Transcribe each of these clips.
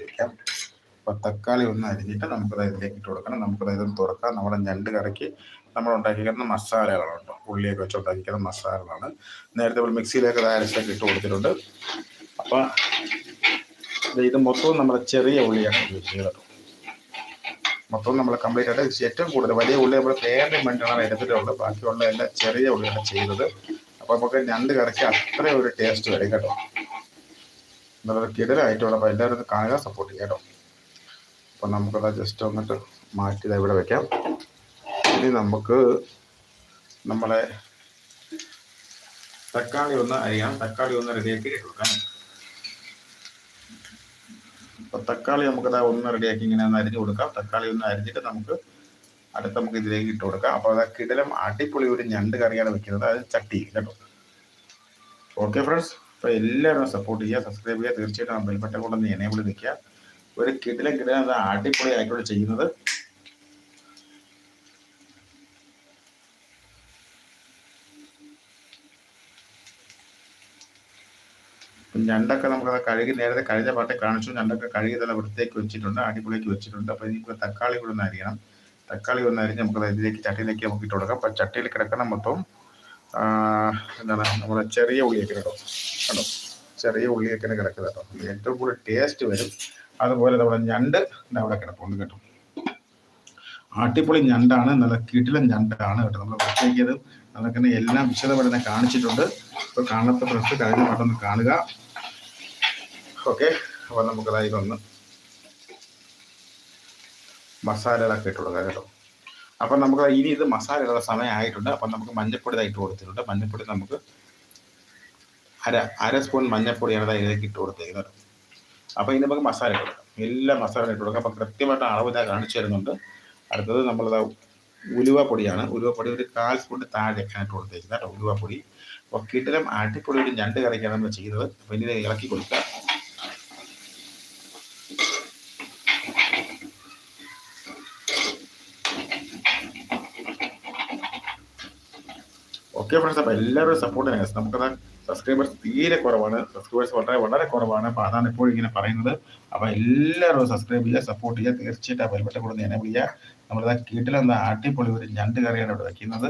മാറ്റി വയ്ക്കാം തക്കാളി ഒന്ന് അരിഞ്ഞിട്ട് നമുക്കത് ഇതിലേക്ക് ഇട്ട് കൊടുക്കണം. നമുക്കത് ഇതൊന്ന് തുറക്കാം. നമ്മുടെ ഞണ്ട് കറക്കി നമ്മൾ ഉണ്ടാക്കിക്കുന്ന മസാലകളുണ്ട് ഉള്ളിയൊക്കെ വെച്ച് ഉണ്ടാക്കിക്കുന്ന മസാലകളാണ്. നേരത്തെ നമ്മൾ മിക്സിയിലേക്ക് അരച്ചൊക്കെ ഇട്ട് കൊടുത്തിട്ടുണ്ട്. അപ്പോൾ ഇത് മൊത്തവും നമ്മൾ ചെറിയ ഉള്ളിയാണ് ഉപയോഗിക്കുന്നത് ചെയ്തത് മൊത്തം നമ്മൾ കംപ്ലീറ്റ് ആയിട്ട് ഏറ്റവും കൂടുതൽ വലിയ ഉള്ളി നമ്മൾ പേരിന് വേണ്ടിയാണ് എടുത്തിട്ടുള്ളത് ബാക്കിയുള്ള എല്ലാം ചെറിയ ഉള്ളിയാണ് ചെയ്തത്. അപ്പോൾ നമുക്ക് ഞണ്ട് കറിക്ക് അത്രയും ഒരു ടേസ്റ്റ് വരും കേട്ടോ. നല്ലൊരു കിടലായിട്ടുള്ള അപ്പോൾ എല്ലാവരും കാണുക സപ്പോർട്ട് ചെയ്യാം കേട്ടോ അപ്പം നമുക്കത് ജസ്റ്റ് വന്നിട്ട് മാറ്റി ഇത് ഇവിടെ വെക്കാം. ഇനി നമുക്ക് നമ്മളെ തക്കാളി ഒന്ന് അരിയാം തക്കാളി ഒന്ന് റെഡിയാക്കി കൊടുക്കാം. അപ്പോൾ തക്കാളി നമുക്കത് ഒന്ന് റെഡിയാക്കി ഇങ്ങനെ ഒന്ന് അരിഞ്ഞു കൊടുക്കാം. തക്കാളി ഒന്ന് അരിഞ്ഞിട്ട് നമുക്ക് അടുത്ത് നമുക്ക് ഇതിലേക്ക് ഇട്ട് കൊടുക്കാം. അപ്പോൾ അത് കിടലം അടിപൊളി ഒരു ഞണ്ട് കറിയാണ് വെക്കുന്നത്. അത് ചട്ടി കേട്ടോ. ഓക്കെ ഫ്രണ്ട്സ് അപ്പോൾ എല്ലാവരും സപ്പോർട്ട് ചെയ്യുക സബ്സ്ക്രൈബ് ചെയ്യുക. തീർച്ചയായിട്ടും ബെൽബട്ടൻ കൊണ്ടൊന്ന് എനേബിൾ നിൽക്കുക ഒരു കിടിലം അത് അടിപൊളി ആയിക്കോട്ടെ ചെയ്യുന്നത്. ഞണ്ടൊക്കെ നമുക്കത് കഴുകി നേരത്തെ കഴിഞ്ഞ പാട്ടെ കാണിച്ചു. ഞണ്ടൊക്കെ കഴുകി തന്നെ വൃത്തിയാക്കി വെച്ചിട്ടുണ്ട് അടിപൊളിയാക്കി വെച്ചിട്ടുണ്ട്. അപ്പോൾ ഇനിയിപ്പോൾ തക്കാളി കൂടെ ഒന്ന് അരിയണം. തക്കാളി ഒന്ന് അരിഞ്ഞ് നമുക്ക് ഇതിലേക്ക് ചട്ടിയിലേക്ക് നമുക്ക് ഇട്ട് കൊടുക്കാം. അപ്പോൾ ചട്ടിയിൽ കിടക്കണം മൊത്തം എന്താണ്? നമ്മുടെ ചെറിയ ഉള്ളിയൊക്കെ കേട്ടോ. കണ്ടോ? ചെറിയ ഉള്ളിയൊക്കെ കിടക്കുന്നത് കേട്ടോ. ഏറ്റവും കൂടുതൽ ടേസ്റ്റ് വരും. അതുപോലെ നമ്മുടെ ഞണ്ട് അവിടെ കിടപ്പുണ്ട് കേട്ടോ. ആട്ടിപ്പൊളി ഞണ്ടാണ്. നല്ല കിടിലൻ ഞണ്ടാണ് കേട്ടോ. നമ്മൾ വൃത്തിയാക്കിയത് നമുക്കെന്നെ എല്ലാം വിശദമായി കാണിച്ചിട്ടുണ്ട്. ഇപ്പോൾ കാണാത്ത ഫ്രണ്ട്സ് കഴിഞ്ഞ പാട്ടൊന്ന് കാണുക. ഓക്കെ. അപ്പോൾ നമുക്കതായി ഒന്ന് മസാലകളൊക്കെ ഇട്ട് കേട്ടോ. അപ്പം നമുക്ക് ഇനി ഇത് മസാല ഇടുന്ന സമയമായിട്ടുണ്ട് അപ്പം നമുക്ക് മഞ്ഞപ്പൊടി ഇട്ട് കൊടുത്തിട്ടുണ്ട്. മഞ്ഞപ്പൊടി നമുക്ക് അര അര സ്പൂൺ മഞ്ഞപ്പൊടിയാണ് ഇതിലേക്ക് ഇട്ട് കൊടുത്തേക്കുന്നത്. അപ്പോൾ ഇനി നമുക്ക് മസാല ഇട്ട് കൊടുക്കാം. എല്ലാ മസാല ഇട്ട് കൊടുക്കാം. അപ്പം കൃത്യമായിട്ട് അളവ് ഞാൻ കാണിച്ചു തരുന്നുണ്ട്. അടുത്തത് നമ്മളത് ഉലുവപ്പൊടിയാണ്. ഉലുവപ്പൊടി ഉലുവ പൊടി ഒരു കാൽ സ്പൂൺ താഴെ ഇട്ട് കൊടുത്തേക്കുന്നത് കേട്ടോ ഉലുവ പൊടി അപ്പോൾ കിട്ടിലും അടിപ്പൊടി ഒരു ഞണ്ട് കറിക്കാണ് നമ്മൾ ചെയ്തത് അപ്പോൾ ഇനി ഇളക്കി കൊടുക്കുക ഓക്കെ ഫ്രണ്ട്സ് അപ്പോൾ എല്ലാവരും സപ്പോർട്ട് ചെയ്യാം നമുക്കത് സബ്സ്ക്രൈബേഴ്സ് തീരെ കുറവാണ്. സബ്സ്ക്രൈബേഴ്സ് വളരെ വളരെ കുറവാണ്. അപ്പോൾ അതാണ് എപ്പോഴും ഇങ്ങനെ പറയുന്നത്. അപ്പോൾ എല്ലാവരും സബ്സ്ക്രൈബ് ചെയ്യുക സപ്പോർട്ട് ചെയ്യുക. തീർച്ചയായിട്ടും ആ ബെൽബട്ടൻ കൂടെ എനേബിൾ ചെയ്യുക. നമ്മളിതാ കീട്ടിലെന്ന അടിപൊളി ഒരു ഞണ്ട് കറിയാണ് ഇവിടെ വയ്ക്കുന്നത്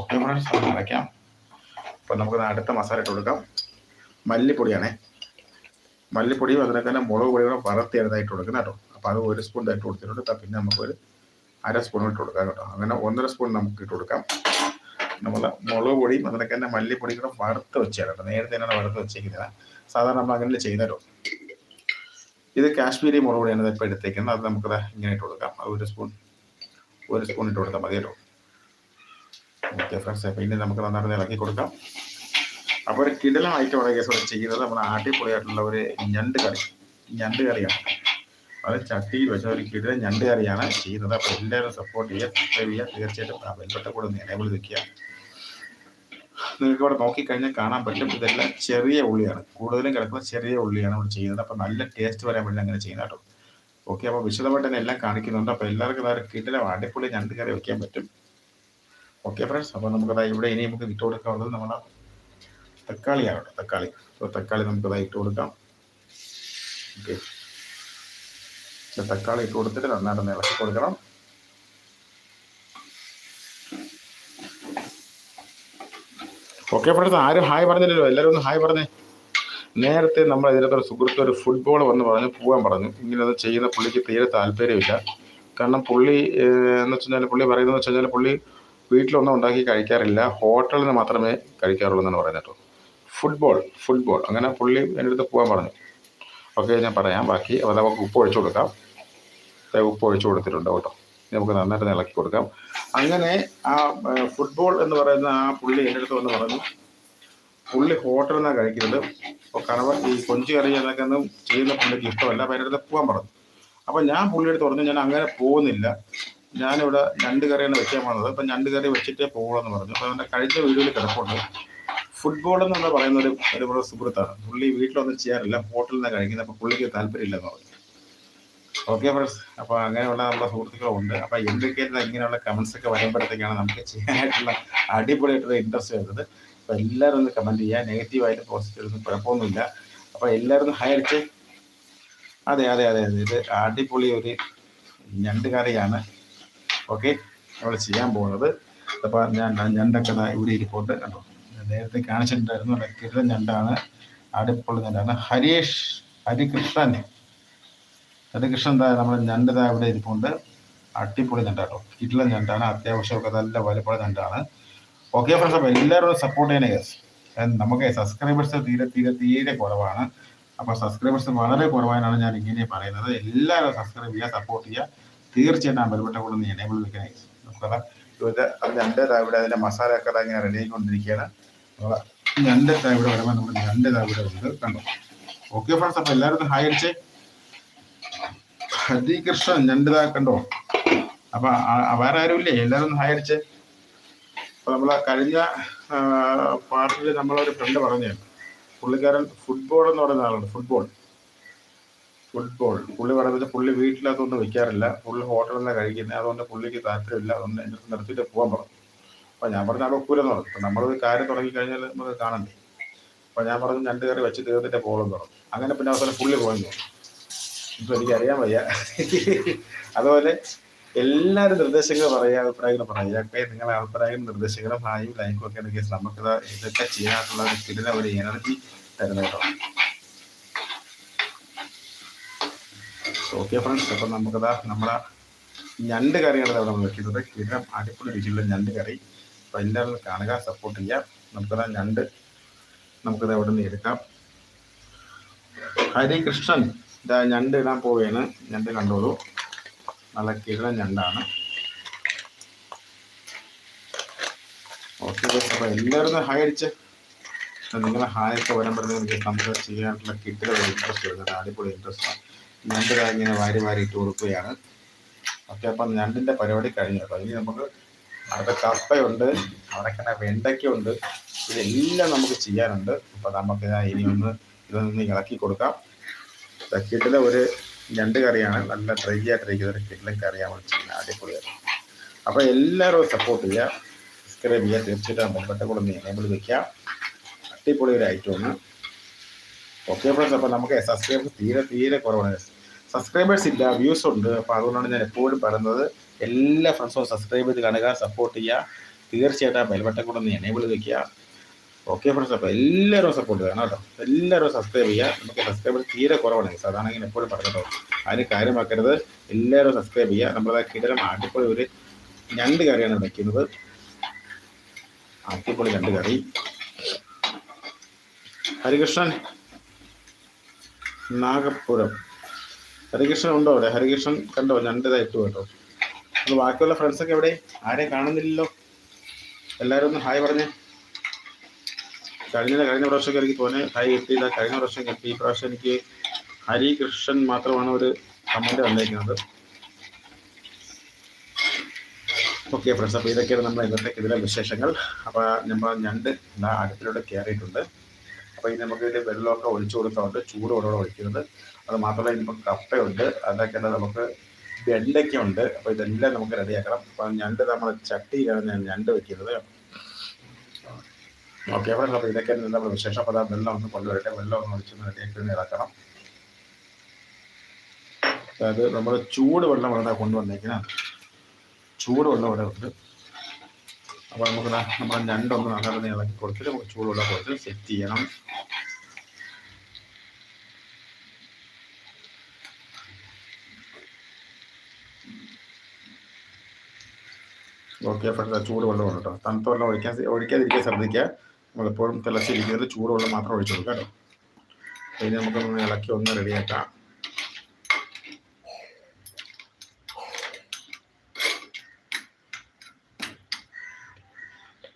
ഓക്കെ ഫ്രണ്ട്സ് നമുക്ക് വയ്ക്കാം അപ്പോൾ നമുക്ക് അടുത്ത മസാല ഇട്ട് കൊടുക്കാം. മല്ലിപ്പൊടിയാണേ. മല്ലിപ്പൊടിയും അതിനൊക്കെ തന്നെ മുളക് പൊടിയും കൂടെ വറുത്തിയതായിട്ട് കൊടുക്കുന്നത് കേട്ടോ. അപ്പോൾ അത് ഒരു സ്പൂൺ ഇട്ട് കൊടുത്തിട്ടുണ്ട്. പിന്നെ നമുക്ക് നമുക്കൊരു അര സ്പൂൺ ഇട്ട് കൊടുക്കാം കേട്ടോ. അങ്ങനെ ഒന്നര സ്പൂൺ നമുക്ക് ഇട്ട് കൊടുക്കാം. നമ്മൾ മുളക് പൊടിയും അതിനൊക്കെ തന്നെ മല്ലിപ്പൊടി കൂടെ വറുത്ത് വെച്ചാണ് കേട്ടോ. നേരത്തെ തന്നെയാണ് വറുത്ത് വെച്ചേക്കുന്നത്. സാധാരണ നമ്മൾ അങ്ങനെ ചെയ്തല്ലോ ഇത് കാശ്മീരി മുളക് പൊടിയാണ് ഇപ്പോൾ എടുത്തേക്കുന്നത്. അത് നമുക്കത് ഇങ്ങനെ ഇട്ട് കൊടുക്കാം. അത് ഒരു സ്പൂൺ ഒരു സ്പൂൺ ഇട്ട് കൊടുത്താൽ മതി കേട്ടോ. ഓക്കെ ഫ്രണ്ട്സ് അപ്പോൾ ഇനി നമുക്ക് നന്നായിട്ട് ഇളക്കി കൊടുക്കാം. അപ്പോൾ ഒരു കിടലായിട്ട് വളരെ ചെയ്യുന്നത്. നമ്മൾ ആട്ടിപ്പൊളിയായിട്ടുള്ള ഒരു ഞണ്ട് കറി. ഞണ്ട് കറിയാണ്. അത് ചട്ടിയിൽ വെച്ച ഒരു കിടിലൻ ഞണ്ട് കറിയാണ് ചെയ്യുന്നത്. അപ്പോൾ എല്ലാവരും സപ്പോർട്ട് ചെയ്യുക സബ്സ്ക്രൈബ് ചെയ്യുക. തീർച്ചയായിട്ടും ആ ബെൽബട്ട കൂടെ ഒന്ന് എനേബിൾ വെക്കുക. നിങ്ങൾക്ക് ഇവിടെ നോക്കിക്കഴിഞ്ഞാൽ കാണാൻ പറ്റും. ഇതെല്ലാം ചെറിയ ഉള്ളിയാണ്. കൂടുതലും കിടക്കുന്ന ചെറിയ ഉള്ളിയാണ് ഇവിടെ ചെയ്യുന്നത്. അപ്പോൾ നല്ല ടേസ്റ്റ് വരാൻ വേണ്ടി അങ്ങനെ ചെയ്യുന്ന കേട്ടോ. ഓക്കെ അപ്പോൾ വിശദമായിട്ട് തന്നെ എല്ലാം കാണിക്കുന്നുണ്ട്. അപ്പോൾ എല്ലാവർക്കും അതൊരു കിടലം അടിപൊളി ഞണ്ട് കറി വെക്കാൻ പറ്റും. ഓക്കെ ഫ്രണ്ട്സ് അപ്പോൾ അതായത് ഇവിടെ ഇനി നമുക്ക് ഇട്ട് കൊടുക്കാനുള്ളത് നമ്മുടെ തക്കാളിയാണ് തക്കാളി. അപ്പോൾ തക്കാളി നമുക്കത് ഇട്ട് കൊടുക്കാം. ഓക്കെ തക്കാളി ഇട്ട് കൊടുത്തിട്ട് നന്നായിട്ട് ഇളക്കി കൊടുക്കണം. ഓക്കെ ഫ്രണ്ട്സ് ആരും ഹായ് പറഞ്ഞില്ലല്ലോ. എല്ലാവരും ഒന്ന് ഹായ് പറഞ്ഞേ. നേരത്തെ നമ്മൾ ഇതിനകത്തൊരു സുഹൃത്ത് ഒരു ഫുട്ബോൾ വന്ന് പറഞ്ഞു പോകാൻ പറഞ്ഞു. ഇങ്ങനെ അത് ചെയ്യുന്ന പുള്ളിക്ക് തീരെ താല്പര്യമില്ല. കാരണം പുള്ളി എന്ന് വെച്ച് പുള്ളി പറയുന്നതെന്ന് വെച്ച് കഴിഞ്ഞാൽ പുള്ളി വീട്ടിലൊന്നും ഉണ്ടാക്കി കഴിക്കാറില്ല. ഹോട്ടലിൽ നിന്ന് മാത്രമേ കഴിക്കാറുള്ളൂ എന്നാണ് പറയുന്നത് കേട്ടോ. ഫുട്ബോൾ ഫുട്ബോൾ അങ്ങനെ പുള്ളി എന്റെ അടുത്ത് പോകാൻ പറഞ്ഞു. ഓക്കെ ഞാൻ പറയാം. ബാക്കി അപ്പോൾ നമുക്ക് ഉപ്പ് ഒഴിച്ചു കൊടുക്കാം. ഉപ്പ് ഒഴിച്ചു കൊടുത്തിട്ടുണ്ട് കേട്ടോ. നമുക്ക് നന്നായിട്ട് ഇളക്കി കൊടുക്കാം. അങ്ങനെ ആ ഫുട്ബോൾ എന്ന് പറയുന്ന ആ പുള്ളി എന്റെ അടുത്ത് വന്ന് പറഞ്ഞു പുള്ളി ഹോട്ടലിൽ നിന്നാണ് കഴിക്കുന്നത്. അപ്പോൾ കണവ ഈ കൊഞ്ച് കറി എന്നൊക്കെ ഒന്നും ചെയ്യുന്ന പുള്ളിക്ക് ഇഷ്ടമല്ല. അപ്പോൾ എന്റെ അടുത്ത് പോകാൻ പറഞ്ഞു. അപ്പോൾ ഞാൻ പുള്ളിയുടെ അടുത്ത് പറഞ്ഞു ഞാൻ അങ്ങനെ പോകുന്നില്ല. ഞാനിവിടെ ഞണ്ട് കറിയാണ് വെക്കാൻ പോകുന്നത്. അപ്പം ഞണ്ട് കറി വെച്ചിട്ടേ പോകുള്ളൂ പറഞ്ഞു. അപ്പോൾ അവന്റെ കഴിഞ്ഞ വീഡിയോയിൽ കിടപ്പുണ്ട്. ഫുട്ബോൾ എന്നുള്ള പറയുന്ന ഒരു ഒരു സുഹൃത്താണ്. പുള്ളി വീട്ടിലൊന്നും ചെയ്യാറില്ല. ഹോട്ടലിൽ നിന്നാണ് കഴിക്കുന്നത്. അപ്പോൾ പുള്ളിക്ക് താല്പര്യമില്ലെന്ന് പറഞ്ഞു. ഓക്കെ ഫ്രണ്ട്സ് അപ്പോൾ അങ്ങനെയുള്ള നമ്മുടെ സുഹൃത്തുക്കളുണ്ട് അപ്പോൾ എന്തൊക്കെയായിരുന്നു ഇങ്ങനെയുള്ള കമന്റ്സ് ഒക്കെ വരുമ്പോഴത്തേക്കാണ് നമുക്ക് ചെയ്യാനായിട്ടുള്ള അടിപൊളിയായിട്ടുള്ള ഇൻട്രസ്റ്റ് വരുന്നത്. അപ്പോൾ എല്ലാവരും ഒന്ന് കമന്റ് ചെയ്യുക. നെഗറ്റീവായിട്ട് പോസിറ്റീവ് ഒന്നും കുഴപ്പമൊന്നുമില്ല. അപ്പോൾ എല്ലാവരും ഒന്ന് അടിച്ച്. അതെ അതെ അതെ അതെ. ഇത് അടിപൊളി ഒരു ഞണ്ട് കറിയാണ് ഓക്കെ നമ്മൾ ചെയ്യാൻ പോകുന്നത്. അപ്പോൾ ഞാൻ ഞണ്ടൊക്കെ ഇവിടെ ഇരിപ്പുണ്ട്. കണ്ടോ നേരത്തെ കാണിച്ചിട്ടുണ്ടായിരുന്നു. കിരൺ ഞണ്ടാണ്. അടിപൊളി ഞണ്ടാണ്. ഹരീഷ് ഹരികൃഷ്ണൻ. ഹരികൃഷ്ണൻ എന്താ നമ്മുടെ ഞണ്ട് താ ഇവിടെ ഇരിപ്പുണ്ട്. അടിപൊളി ഞണ്ടാട്ടോ. കിട്ടിലെ ഞണ്ടാണ്. അത്യാവശ്യമൊക്കെ നല്ല വലുപ്പമുള്ള ഞണ്ടാണ്. ഓക്കെ ഫ്രണ്ട്സ് അപ്പോൾ എല്ലാവരും സപ്പോർട്ട് ചെയ്യണേ യെസ് നമുക്ക് സബ്സ്ക്രൈബേഴ്സ് തീരെ തീരെ തീരെ കുറവാണ്. അപ്പോൾ സബ്സ്ക്രൈബേഴ്സ് വളരെ കുറവായാണ് ഞാൻ ഇങ്ങനെ പറയുന്നത്. എല്ലാവരും സബ്സ്ക്രൈബ് ചെയ്യുക സപ്പോർട്ട് ചെയ്യുക. തീർച്ചയായിട്ടും ആ ബെൽബട്ട കൂടെ ഒന്ന് എനേബിൾ വെക്കണേ നമുക്കത് ഞണ്ട് താ ഇവിടെ അതിന്റെ മസാല ഒക്കെ ഇങ്ങനെ റെഡി ആയിക്കൊണ്ടിരിക്കുകയാണ്. ഞണ്ട് താ ഇവിടെ വരുമ്പോൾ നമ്മൾ ഞണ്ട് താ ഇവിടെ ഉണ്ട് കണ്ടോ? ഓക്കെ ഫ്രണ്ട്സ് അപ്പോൾ എല്ലാവരും ഹായ് അടിച്ചേ. ഹരികൃഷ്ണൻ കൃഷ്ണൻ ദാ കണ്ടോ അപ്പൊ വേറെ ആരുമില്ലേ? എല്ലാവരും അടിച്ചേ. അപ്പൊ നമ്മളെ കഴിഞ്ഞ പാർട്ടിൽ നമ്മളൊരു ഫ്രണ്ട് പറഞ്ഞു. പുള്ളിക്കാരൻ ഫുട്ബോൾ എന്ന് പറയുന്ന ആളാണ്. ഫുട്ബോൾ ഫുട്ബോൾ പുള്ളി പറയുന്നത് പുള്ളി വീട്ടിലതൊന്നും വെക്കാറില്ല പുള്ളി ഹോട്ടലിൽ നിന്നാണ് കഴിക്കുന്നത് അതുകൊണ്ട് പുള്ളിക്ക് താല്പര്യമില്ല. അതുകൊണ്ട് എന്റെ അടുത്ത് നിർത്തിയിട്ട് പോകാൻ പറഞ്ഞു. അപ്പൊ ഞാൻ പറഞ്ഞ അവിടെ ഒക്കൂലെന്ന് പറഞ്ഞു. അപ്പൊ നമ്മളൊരു കാര്യം തുടങ്ങി കഴിഞ്ഞാൽ നമുക്ക് കാണണ്ടേ? അപ്പൊ ഞാൻ പറഞ്ഞു രണ്ട് കയറി വെച്ച് തീർത്തിട്ട് പോകണം പറഞ്ഞു. അങ്ങനെ പിന്നെ അവസാനം പുള്ളി പോയെന്ന് ഇപ്പൊ എനിക്ക് അറിയാൻ വയ്യ. അതുപോലെ എല്ലാവരും നിർദ്ദേശങ്ങൾ പറയുക അഭിപ്രായങ്ങൾ പറയുക. ഒക്കെ നിങ്ങളുടെ അഭിപ്രായങ്ങളും നിർദ്ദേശങ്ങളും ഹായും ലൈക്കും ഒക്കെ എനിക്ക് നമുക്ക് ഇതൊക്കെ ചെയ്യാനുള്ള കിടില ഒരു എനർജി തരുന്ന കേട്ടോ. ഓക്കെ ഫ്രണ്ട്സ് അപ്പം നമുക്കതാ നമ്മുടെ ഞണ്ട് ഇവിടെ നമ്മൾ വെക്കുന്നത്. കിടം അടിപൊളി രുചിയുള്ള ഞണ്ട് കറി. അപ്പം എല്ലാവരും കാണുക സപ്പോർട്ട് ചെയ്യാം നമുക്കതാ ഞണ്ട് നമുക്കത് അവിടെ നിന്ന് എടുക്കാം ഹരികൃഷ്ണൻ ഇതാ ഞണ്ട് ഇടാൻ പോവുകയാണ് ഞണ്ട് കണ്ടോളൂ. നല്ല കിഴ ഞണ്ടാണ്. ഓക്കെ അപ്പോൾ എല്ലാവരും ഹായ് അടിച്ച്. നിങ്ങളെ ഹായ് ഒക്കെ എനിക്ക് നമുക്ക് ചെയ്യാനുള്ള കിട്ടിയ ഒരു ഇൻട്രസ്റ്റ് വരുന്നത് അടിപൊളി ഇൻട്രസ്റ്റ് ഞണ്ട് ഇങ്ങനെ വാരി വാരി ഇട്ട് കൊടുക്കുകയാണ്. ഓക്കെ അപ്പം ഞണ്ടിന്റെ പരിപാടി കഴിഞ്ഞു. അപ്പൊ ഇനി നമുക്ക് അവിടെ കപ്പയുണ്ട് അവിടെ തന്നെ വെണ്ടയ്ക്കുണ്ട് ഇതെല്ലാം നമുക്ക് ചെയ്യാനുണ്ട്. അപ്പോൾ നമുക്ക് ഇനി ഒന്ന് ഇതൊന്ന് ഇളക്കി കൊടുക്കാം. കിട്ടിലെ ഒരു ഞണ്ട് കറിയാണ് നല്ല ഡ്രൈ ആയിട്ടിരിക്കുന്ന ഒരു കിടിലൻ കറിയാണ് വിളിച്ചിരിക്കുന്നത് അടിപൊളിയാണ് അപ്പോൾ എല്ലാവരും സപ്പോർട്ട് ചെയ്യുക. സബ്സ്ക്രൈബ് ചെയ്യുക. തീർച്ചയായിട്ടും മുമ്പത്തെ കൂടെ ഒന്ന് എനേബിൾ വെക്കാം അടിപൊളി ഒരു ഐറ്റമാണ് ഓക്കെ ഫ്രണ്ട്സ് അപ്പോൾ നമുക്ക് സബ്സ്ക്രൈബേഴ്സ് തീരെ തീരെ കുറവാണ്. സബ്സ്ക്രൈബേഴ്സ് ഇല്ല വ്യൂസ് ഉണ്ട്. അപ്പോൾ അതുകൊണ്ടാണ് ഞാൻ എപ്പോഴും പറയുന്നത് എല്ലാ ഫ്രണ്ട്സും സബ്സ്ക്രൈബ് ചെയ്ത് കാണുക സപ്പോർട്ട് ചെയ്യുക. തീർച്ചയായിട്ടും ബെൽബട്ടൻ കൂടെ ഒന്ന് എനേബിൾ വെക്കുക. ഓക്കെ ഫ്രണ്ട്സ് അപ്പോൾ എല്ലാവരും സപ്പോർട്ട് ചെയ്യണം കേട്ടോ. എല്ലാവരും സബ്സ്ക്രൈബ് ചെയ്യുക. നമുക്ക് സബ്സ്ക്രൈബർ തീരെ കുറവാണ്. സാധാരണ ഇങ്ങനെ എപ്പോഴും പറഞ്ഞല്ലോ അതിന് കാര്യമാക്കരുത്. എല്ലാവരും സബ്സ്ക്രൈബ് ചെയ്യുക. നമ്മളത് കിടലം അടിപൊളി ഒരു രണ്ട് കറിയാണ് വയ്ക്കുന്നത് അടിപൊളി രണ്ട് കറി. ഹരികൃഷ്ണൻ നാഗപുരം. ഹരികൃഷ്ണൻ ഉണ്ടോ അവിടെ? ഹരികൃഷ്ണൻ കണ്ടോ? ഇട്ടു കേട്ടോ. അപ്പോൾ ബാക്കിയുള്ള ഫ്രണ്ട്സൊക്കെ എവിടെ? ആരെയും കാണുന്നില്ലല്ലോ. എല്ലാവരും ഒന്ന് ഹായ് പറഞ്ഞേ. കഴിഞ്ഞ കഴിഞ്ഞ പ്രാവശ്യമൊക്കെ എനിക്ക് തോന്നെ ഹൈ കിട്ടിയില്ല. കഴിഞ്ഞ പ്രാവശ്യം കിട്ടി. ഈ പ്രാവശ്യം എനിക്ക് ഹരികൃഷ്ണൻ മാത്രമാണ് ഒരു കമന്റ് വന്നേക്കുന്നത് ഓക്കെ ഫ്രണ്ട്സ് അപ്പോൾ ഇതൊക്കെയാണ് നമ്മൾ ഇന്നത്തെ ഇതിലെ വിശേഷങ്ങൾ. അപ്പോൾ നമ്മൾ ഞണ്ട് എല്ലാ അടുപ്പിലൂടെ കയറിയിട്ടുണ്ട് അപ്പോൾ ഇനി നമുക്ക് ഇതിൽ വെള്ളമൊക്കെ ഒഴിച്ചു കൊടുക്കാറുണ്ട് ചൂടോടെ ഒഴിക്കുന്നത്. അത് മാത്രമല്ല ഇനിയിപ്പോൾ കപ്പയുണ്ട്. അതൊക്കെ നമുക്ക് വെണ്ടയ്ക്കുണ്ട് അപ്പോൾ ഇതെല്ലാം നമുക്ക് റെഡിയാക്കണം അപ്പോൾ ഞണ്ട് നമ്മൾ ചട്ടിയിലാണ് ഞാൻ ഞണ്ട് വെക്കുന്നത്. ഓക്കെ അപ്പോൾ ഇതൊക്കെ നല്ല വിശേഷ വെള്ളം ഒന്ന് കൊണ്ടുവരട്ടെ? വെള്ളം ഒന്ന് ഒഴിച്ച് റെഡിയാക്കി ഒന്ന് ഇളക്കണം. അതായത് നമ്മൾ ചൂട് വെള്ളം ഇവിടെ കൊണ്ടുവന്നേക്കുന്ന ചൂട് വെള്ളം ഇവിടെ ഉണ്ട്. അപ്പോൾ നമുക്ക് നമ്മൾ ഞണ്ടൊന്ന് നല്ലത് ഇളക്കി കൊടുത്തിട്ട് നമുക്ക് ചൂടുവെള്ളം കൊടുത്ത് സെറ്റ് ചെയ്യണം. ഓക്കെ ഫ്രണ്ട്സ് ചൂട് വെള്ളം കേട്ടോ. തണുത്ത വെള്ളം ഒഴിക്കാൻ ഒഴിക്കാതിരിക്കാൻ ശ്രദ്ധിക്കുക. നമ്മളെപ്പോഴും തിളച്ചിരിക്കുന്നത് ചൂടുവെള്ളം മാത്രം ഒഴിച്ചു കൊടുക്കാം കേട്ടോ. അതിന് നമുക്കൊന്ന് ഇളക്കി ഒന്ന് റെഡിയാക്കാം.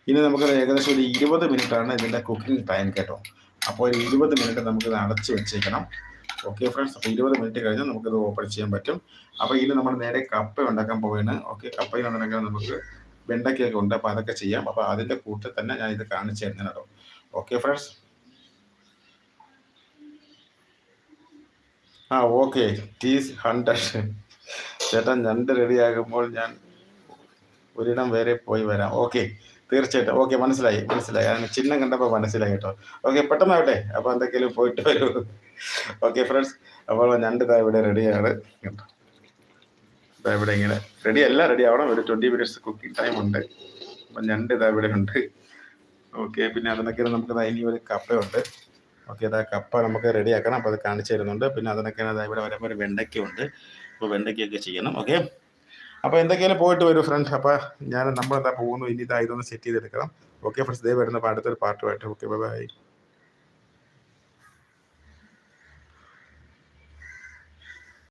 ഇനി നമുക്ക് ഏകദേശം ഒരു ഇരുപത് മിനിറ്റ് ആണ് ഇതിന്റെ കുക്കിംഗ് ടൈം കേട്ടോ. അപ്പോൾ ഒരു ഇരുപത് മിനിറ്റ് നമുക്ക് ഇത് അടച്ച് വെച്ചേക്കണം. ഓക്കെ ഫ്രണ്ട്സ് അപ്പോൾ ഇരുപത് മിനിറ്റ് കഴിഞ്ഞാൽ നമുക്കിത് ഓപ്പൺ ചെയ്യാൻ പറ്റും. അപ്പോൾ ഇതിൽ നമ്മൾ നേരെ കപ്പ ഉണ്ടാക്കാൻ പോവുകയാണ്. ഓക്കെ കപ്പയിൽ ഉണ്ടാക്കാൻ നമുക്ക് വെണ്ടയ്ക്കൊക്കെ ഉണ്ട്. അപ്പോൾ അതൊക്കെ ചെയ്യാം. അപ്പോൾ അതിന്റെ കൂട്ടിൽ തന്നെ ഞാൻ ഇത് കാണിച്ചു തരുന്നതാണ് കേട്ടോ. ഓക്കെ ഫ്രണ്ട്സ് ആ ഓക്കെ ടീസ് ഹൺഡ്രഡ് ചേട്ടാ ഞണ്ട് റെഡിയാകുമ്പോൾ ഞാൻ ഒരിടം വരെ പോയി വരാം. ഓക്കെ തീർച്ചയായിട്ടും. ഓക്കെ മനസ്സിലായി. മനസ്സിലായി. അതിന് ചിഹ്നം കണ്ടപ്പോൾ മനസ്സിലായി കേട്ടോ. ഓക്കെ പെട്ടെന്നാവട്ടെ. അപ്പോൾ എന്തെങ്കിലും പോയിട്ട് വരൂ. ഓക്കെ ഫ്രണ്ട്സ് അപ്പോൾ ഞണ്ട് ഇവിടെ റെഡിയാണ് കേട്ടോ ഇവിടെ ഇങ്ങനെ റെഡി അല്ല റെഡി ആവണം ഒരു ട്വന്റി മിനിറ്റ്സ് കുക്കിംഗ് ടൈം ഉണ്ട്. അപ്പം ഞണ്ട് ഇതാ ഇവിടെ ഉണ്ട്. ഓക്കെ പിന്നെ അതിനൊക്കെ നമുക്ക് ഇനി ഒരു കപ്പയുണ്ട്. ഓക്കെ ഇതാ കപ്പ നമുക്ക് റെഡി ആക്കണം. അപ്പോൾ അത് കാണിച്ചു തരുന്നുണ്ട്. പിന്നെ അതിനൊക്കെ ഇവിടെ വരുമ്പോൾ ഒരു വെണ്ടയ്ക്കുണ്ട് അപ്പോൾ വെണ്ടയ്ക്കൊക്കെ ചെയ്യണം. ഓക്കെ അപ്പോൾ എന്തൊക്കെയാലും പോയിട്ട് വരും ഫ്രണ്ട്സ് അപ്പോൾ ഞാൻ നമ്മളെന്താ പോകുന്നു. ഇനി ഇതാ ഇതൊന്ന് സെറ്റ് ചെയ്തെടുക്കണം. ഓക്കെ ഫ്രണ്ട്സ് ദേ വരുന്ന അടുത്തൊരു പാട്ടുമായിട്ട് ഓക്കെ ബൈ